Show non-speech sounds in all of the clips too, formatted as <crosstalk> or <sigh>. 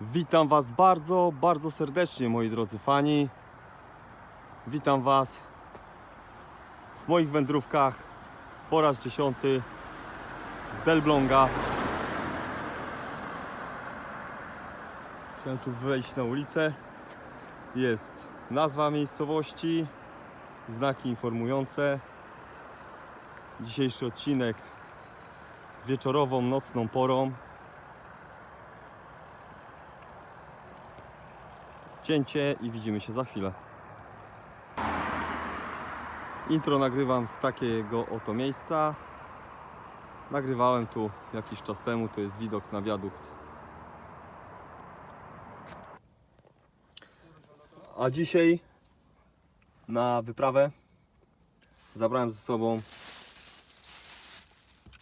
Witam Was bardzo, bardzo serdecznie, moi drodzy fani. Witam Was w moich wędrówkach po raz dziesiąty z Elbląga. Chciałem tu wejść na ulicę. Jest nazwa miejscowości, znaki informujące. Dzisiejszy odcinek wieczorową, nocną porą. Cięcie i widzimy się za chwilę. Intro nagrywam z takiego oto miejsca. Nagrywałem tu jakiś czas temu, to jest widok na wiadukt. A dzisiaj na wyprawę zabrałem ze sobą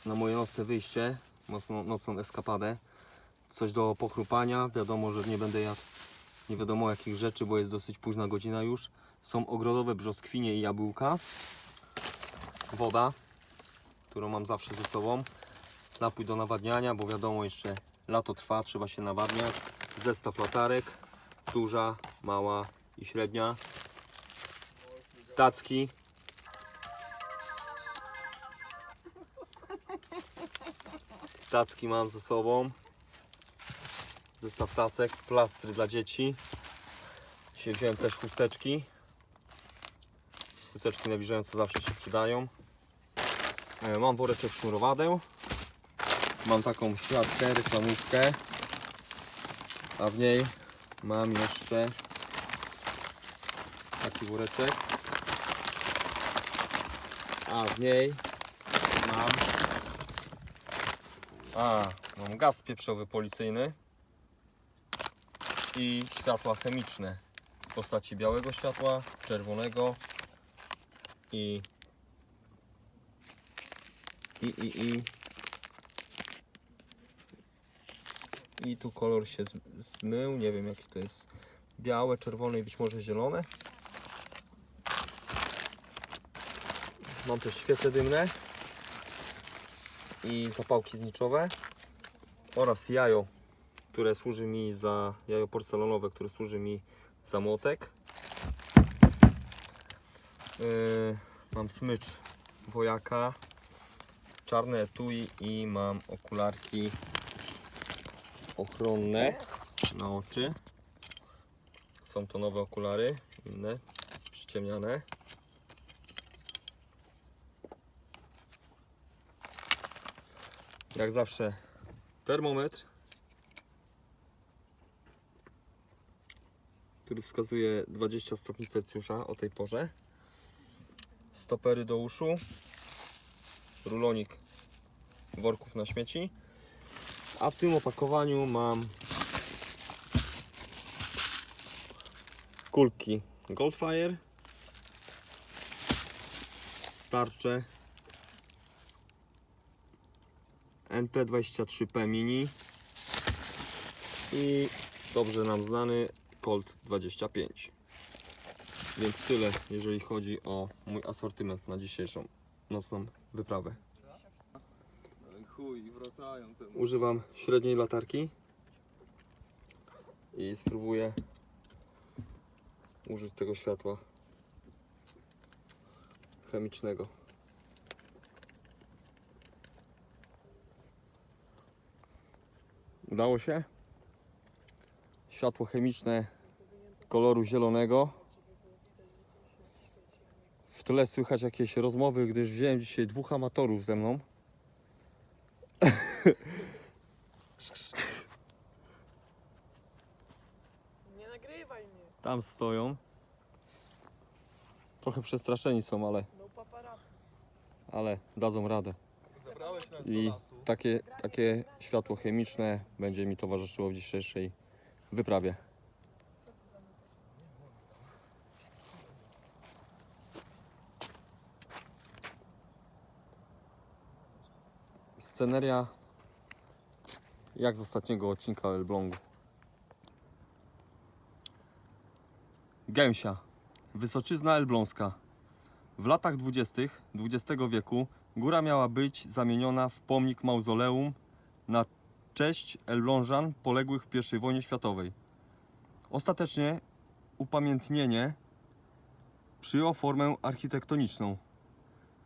na moje nocne wyjście, nocną, nocną eskapadę. Coś do pochrupania. Wiadomo, że nie będę jadł nie wiadomo jakich rzeczy, bo jest dosyć późna godzina już. Są ogrodowe brzoskwinie i jabłka. Woda, którą mam zawsze ze sobą. Napój do nawadniania, bo wiadomo jeszcze lato trwa, trzeba się nawadniać. Zestaw latarek, duża, mała i średnia. Tacki. Tacki mam ze sobą zestaw tacek, plastry dla dzieci. Dzisiaj wziąłem też chusteczki. Chusteczki nawilżające zawsze się przydają. E, Mam woreczek sznurowadeł. Mam taką siatkę, reklamówkę. A w niej mam jeszcze taki woreczek. A w niej mam a, mam gaz pieprzowy policyjny i światła chemiczne. W postaci białego światła, czerwonego i i i i. I tu kolor się zmył, nie wiem jaki to jest. Białe, czerwone i być może zielone. Mam też świece dymne i zapałki zniczowe oraz jajo które służy mi za jajo porcelanowe, które służy mi za młotek. Yy, mam smycz wojaka, czarne etui i mam okularki ochronne na oczy. Są to nowe okulary, inne, przyciemniane. Jak zawsze termometr który wskazuje 20 stopni Celsjusza o tej porze. Stopery do uszu, rulonik worków na śmieci. A w tym opakowaniu mam kulki Goldfire, tarcze NT23P Mini i dobrze nam znany Colt 25. Więc tyle, jeżeli chodzi o mój asortyment na dzisiejszą nocną wyprawę. Ale chuj, wracają ze mną. Używam średniej latarki i spróbuję użyć tego światła chemicznego. Udało się? Światło chemiczne koloru zielonego. W tle słychać jakieś rozmowy, gdyż wziąłem dzisiaj dwóch amatorów ze mną. Nie nagrywaj mnie, Tam stoją. Trochę przestraszeni są, ale, no paparazzi. ale dadzą radę. Zabrałeś nas I lasu. takie, takie światło chemiczne będzie mi towarzyszyło w dzisiejszej wyprawie. Sceneria jak z ostatniego odcinka Elblągu. Gęsia. Wysoczyzna Elbląska. W latach dwudziestych XX wieku góra miała być zamieniona w pomnik mauzoleum na cześć Elblążan poległych w I wojnie światowej. Ostatecznie upamiętnienie przyjęło formę architektoniczną.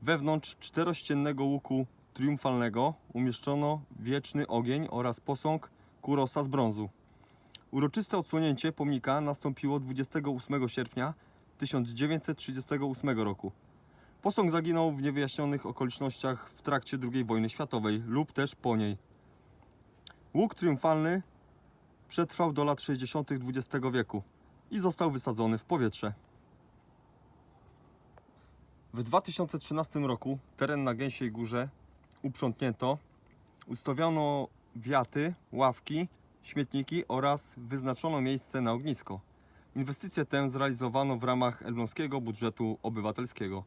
Wewnątrz czterościennego łuku triumfalnego umieszczono wieczny ogień oraz posąg Kurosa z brązu. Uroczyste odsłonięcie pomnika nastąpiło 28 sierpnia 1938 roku. Posąg zaginął w niewyjaśnionych okolicznościach w trakcie II wojny światowej lub też po niej. Łuk triumfalny przetrwał do lat 60. XX wieku i został wysadzony w powietrze. W 2013 roku teren na Gęsiej Górze uprzątnięto, ustawiono wiaty, ławki, śmietniki oraz wyznaczono miejsce na ognisko. Inwestycję tę zrealizowano w ramach elbląskiego budżetu obywatelskiego.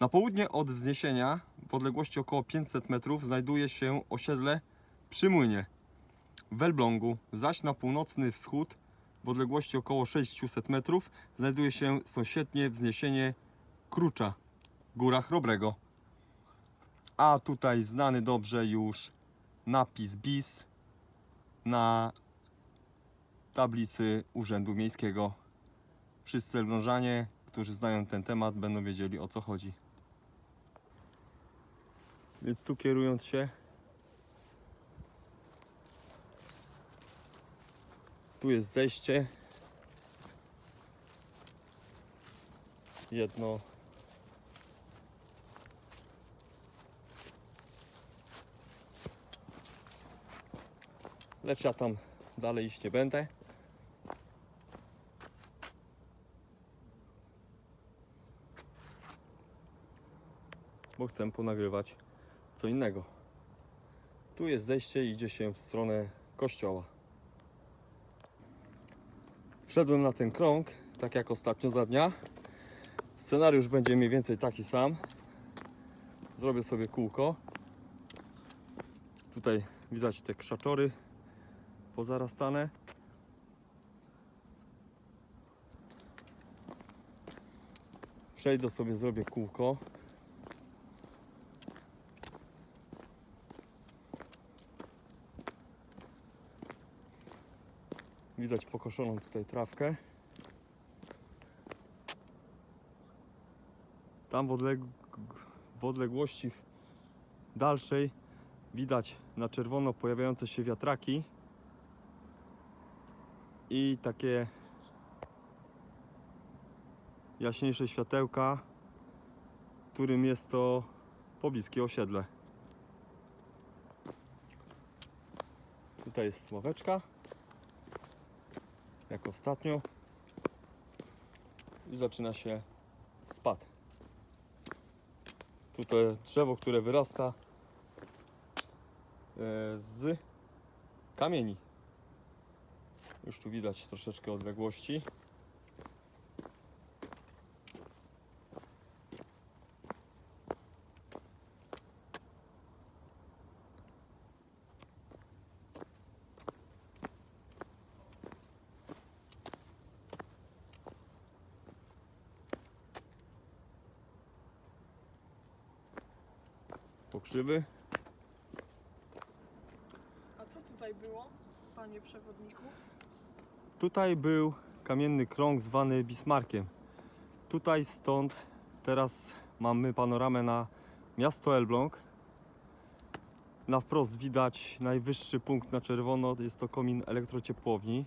Na południe od wzniesienia, w odległości około 500 metrów, znajduje się osiedle przy młynie w Elblągu, zaś na północny wschód, w odległości około 600 metrów, znajduje się sąsiednie wzniesienie Krucza, górach Robrego. A tutaj znany dobrze już napis BIS na tablicy Urzędu Miejskiego. Wszyscy elblążanie, którzy znają ten temat, będą wiedzieli o co chodzi. Więc tu kierując się, tu jest zejście. Jedno. Lecz ja tam dalej iść nie będę. Bo chcę ponagrywać co innego. Tu jest zejście i idzie się w stronę kościoła. Wszedłem na ten krąg, tak jak ostatnio za dnia. Scenariusz będzie mniej więcej taki sam. Zrobię sobie kółko. Tutaj widać te krzaczory pozarastane. Przejdę sobie, zrobię kółko. Widać pokoszoną tutaj trawkę. Tam w, odleg- w odległości dalszej widać na czerwono pojawiające się wiatraki i takie jaśniejsze światełka, którym jest to pobliskie osiedle. Tutaj jest ławeczka jak ostatnio i zaczyna się spad. Tutaj drzewo, które wyrasta e, z kamieni. Już tu widać troszeczkę odległości. Pokrzywy. A co tutaj było, panie przewodniku? Tutaj był kamienny krąg zwany Bismarkiem. Tutaj stąd teraz mamy panoramę na miasto Elbląg. Na wprost widać najwyższy punkt na czerwono, jest to komin elektrociepłowni.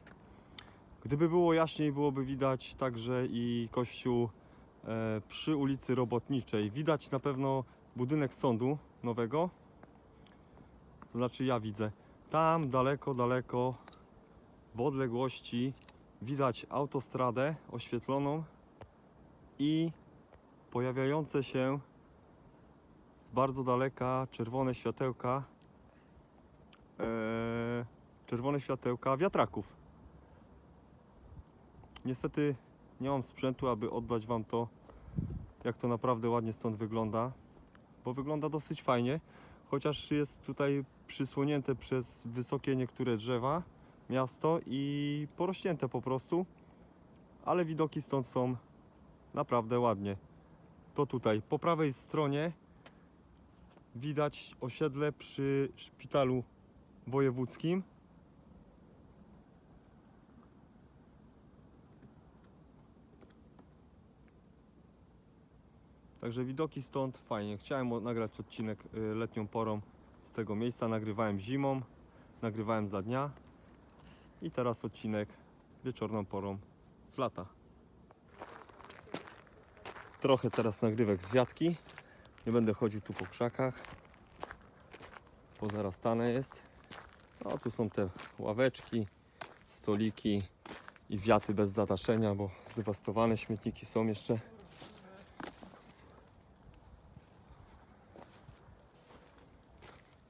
Gdyby było jaśniej, byłoby widać także i kościół e, przy ulicy Robotniczej. Widać na pewno budynek sądu nowego. To znaczy ja widzę. Tam daleko, daleko w odległości widać autostradę oświetloną i pojawiające się z bardzo daleka czerwone światełka e, czerwone światełka wiatraków. Niestety nie mam sprzętu, aby oddać Wam to, jak to naprawdę ładnie stąd wygląda, bo wygląda dosyć fajnie, chociaż jest tutaj przysłonięte przez wysokie niektóre drzewa miasto i porośnięte po prostu, ale widoki stąd są naprawdę ładnie. To tutaj, po prawej stronie widać osiedle przy szpitalu wojewódzkim. Także widoki stąd fajnie. Chciałem nagrać odcinek y, letnią porą z tego miejsca. Nagrywałem zimą, nagrywałem za dnia i teraz odcinek wieczorną porą z lata. Trochę teraz nagrywek z wiatki. Nie będę chodził tu po krzakach, bo zarastane jest. No tu są te ławeczki, stoliki i wiaty bez zadaszenia, bo zdewastowane śmietniki są jeszcze.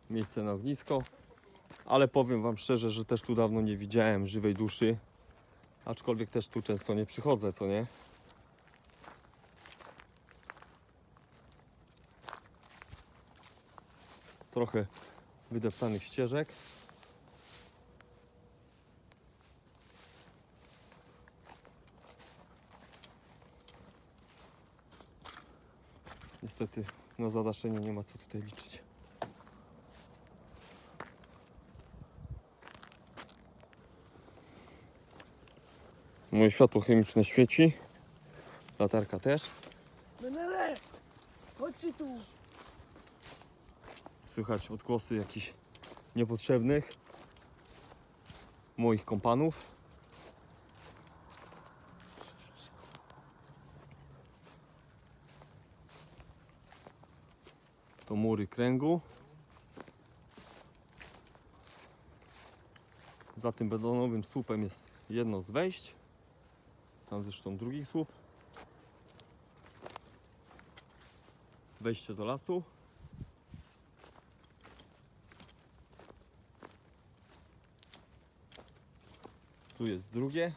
Miejsce na ognisko. Ale powiem Wam szczerze, że też tu dawno nie widziałem żywej duszy. Aczkolwiek też tu często nie przychodzę, co nie? Trochę wydeptanych ścieżek. Niestety na zadaszenie nie ma co tutaj liczyć. Moje światło chemiczne świeci. Latarka też. Menele! Chodźcie tu! Słychać odgłosy jakichś niepotrzebnych moich kompanów. To mury kręgu. Za tym betonowym słupem jest jedno z wejść. Tam zresztą drugi słup. Wejście do lasu. Tu jest drugie.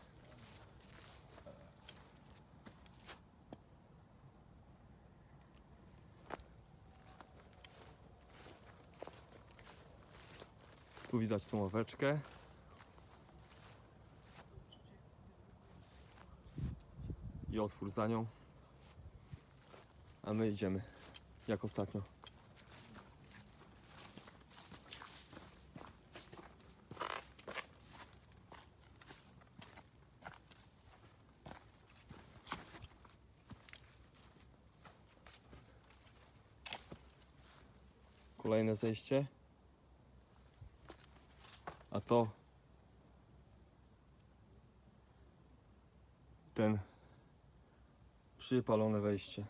Tu widać tą ławeczkę. I otwór za nią. A my idziemy jak ostatnio. Kolejne zejście. A to ten przypalone wejście.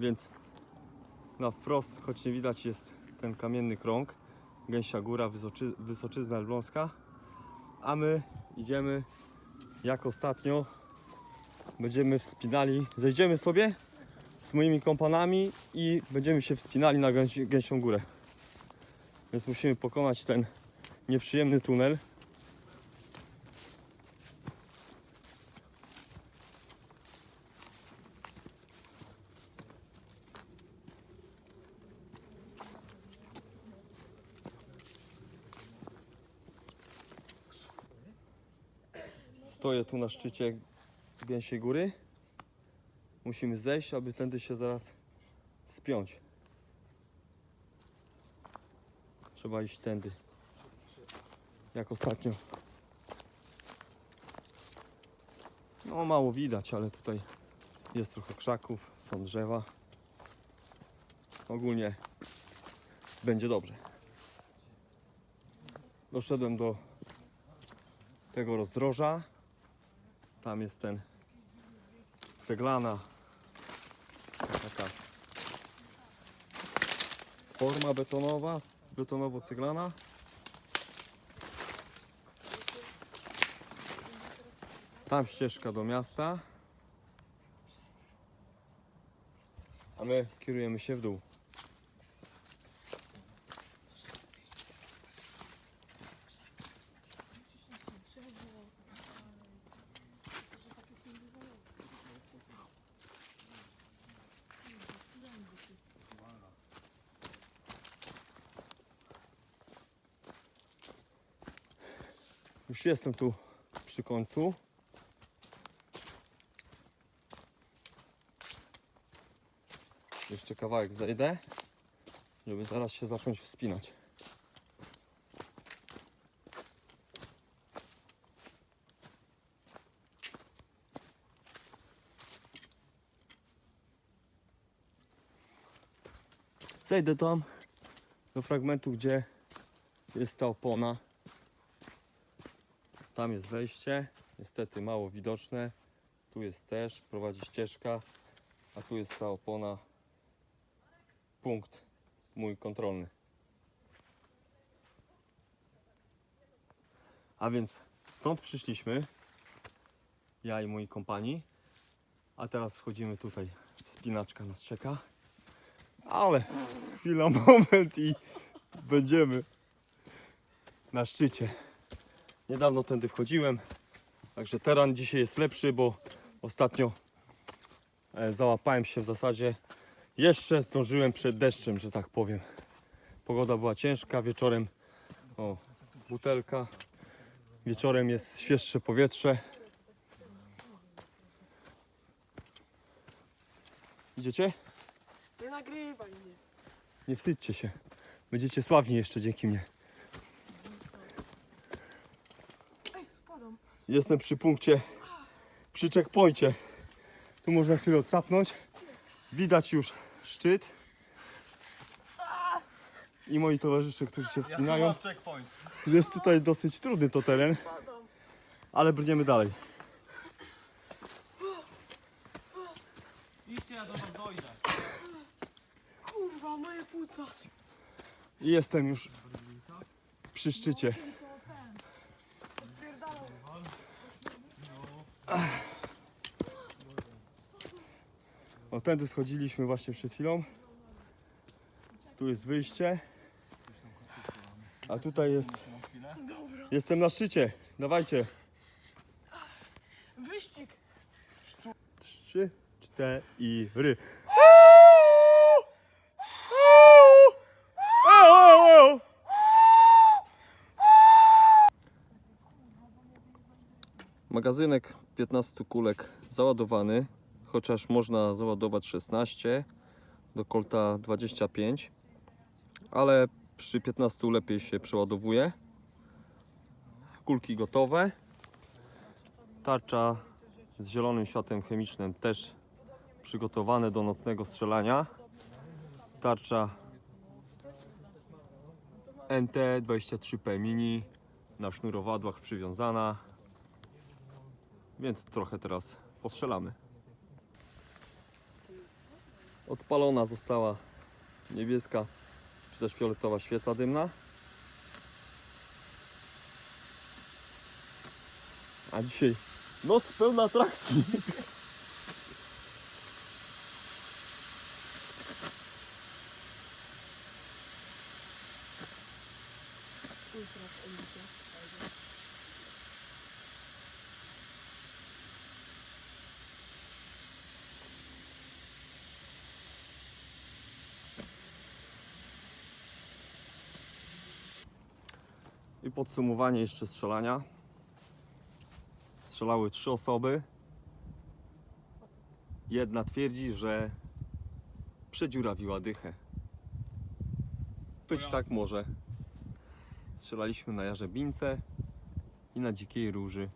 Więc na wprost, choć nie widać, jest ten kamienny krąg, Gęsia Góra, Wysoczy, Wysoczyzna Elbląska. A my idziemy jak ostatnio. Będziemy wspinali, zejdziemy sobie z moimi kompanami i będziemy się wspinali na Gęsi, Gęsią Górę. Więc musimy pokonać ten nieprzyjemny tunel. Stoję tu na szczycie Gęsiej Góry. Musimy zejść, aby tędy się zaraz wspiąć. Trzeba iść tędy. Jak ostatnio. No mało widać, ale tutaj jest trochę krzaków, są drzewa. Ogólnie będzie dobrze. Doszedłem do tego rozdroża. Tam jest ten ceglana taka forma betonowa, betonowo-ceglana. Tam ścieżka do miasta. A my kierujemy się w dół. Już jestem tu przy końcu. Jeszcze kawałek zejdę, żeby zaraz się zacząć wspinać. Zejdę tam do fragmentu, gdzie jest ta opona. Tam jest wejście, niestety mało widoczne. Tu jest też, prowadzi ścieżka, a tu jest ta opona. Punkt mój kontrolny. A więc stąd przyszliśmy, ja i moi kompani. A teraz schodzimy tutaj, wspinaczka nas czeka. Ale chwila, <laughs> moment i będziemy na szczycie. Niedawno tędy wchodziłem, także teren dzisiaj jest lepszy, bo ostatnio e, załapałem się w zasadzie. Jeszcze zdążyłem przed deszczem, że tak powiem. Pogoda była ciężka, wieczorem o, butelka. Wieczorem jest świeższe powietrze. Idziecie? Nie nagrywaj mnie. Nie wstydźcie się. Będziecie sławni jeszcze dzięki mnie. Jestem przy punkcie, przy checkpoincie. Tu można chwilę odsapnąć. Widać już szczyt. I moi towarzysze, którzy się wspinają. checkpoint. Jest tutaj dosyć trudny to teren, ale brniemy dalej. Idźcie, ja do was dojdę. Kurwa, moje płuca. I jestem już przy szczycie. Ten co ten. Odpierdalał. O, tędy schodziliśmy właśnie przed chwilą. Tu jest wyjście. A tutaj jest... Jestem na szczycie. Dawajcie. Wyścig. Trzy, cztery. Magazynek 15 kulek załadowany, chociaż można załadować 16, do kolta 25, ale przy 15 lepiej się przeładowuje. Kulki gotowe. Tarcza z zielonym światłem chemicznym też przygotowane do nocnego strzelania. Tarcza NT23P Mini na sznurowadłach przywiązana. Więc trochę teraz postrzelamy. Odpalona została niebieska czy też fioletowa świeca dymna. A dzisiaj noc pełna atrakcji. I podsumowanie jeszcze strzelania. Strzelały trzy osoby. Jedna twierdzi, że przedziurawiła dychę. Być tak może. Strzelaliśmy na jarzębince i na dzikiej róży.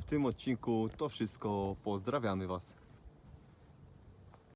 W tym odcinku to wszystko. Pozdrawiamy Was.